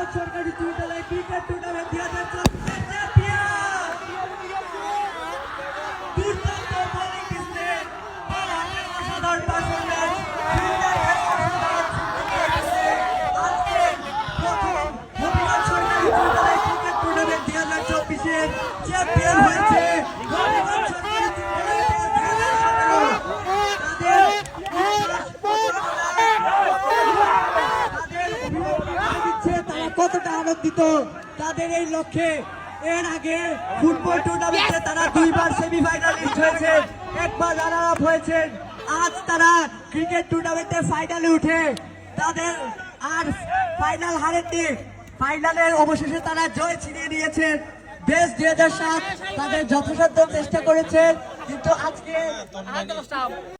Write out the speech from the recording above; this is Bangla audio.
ভারত সরকারি বিদ্যালয় ক্রিকেট টুর্নামেন্ট দুই হাজার চব্বিশের চ্যাম্পিয়ন দুর্দান্ত বোলিং ডিসপ্লে বাংলাদেশের অসাধারণ পারফরমেন্স চ্যাম্পিয়ন হয়েছে। অভিভাবক তারা কতটা আনন্দিত তাদের এই লক্ষ্যে। এর আগে ফুটবল টুর্নামেন্টে তারা দুইবার সেমিফাইনালিস্ট হয়েছে একবার রানার আপ হয়েছেন আজ তারা ক্রিকেট টুর্নামেন্টে ফাইনালে উঠে। তাদের আর ফাইনাল হারেননি। ফাইনালের অবশেষে তারা জয় ছিনিয়ে নিয়েছেন বেশ দুই হাজার সাত তাদের যথাসাধ্য চেষ্টা করেছেন কিন্তু আজকে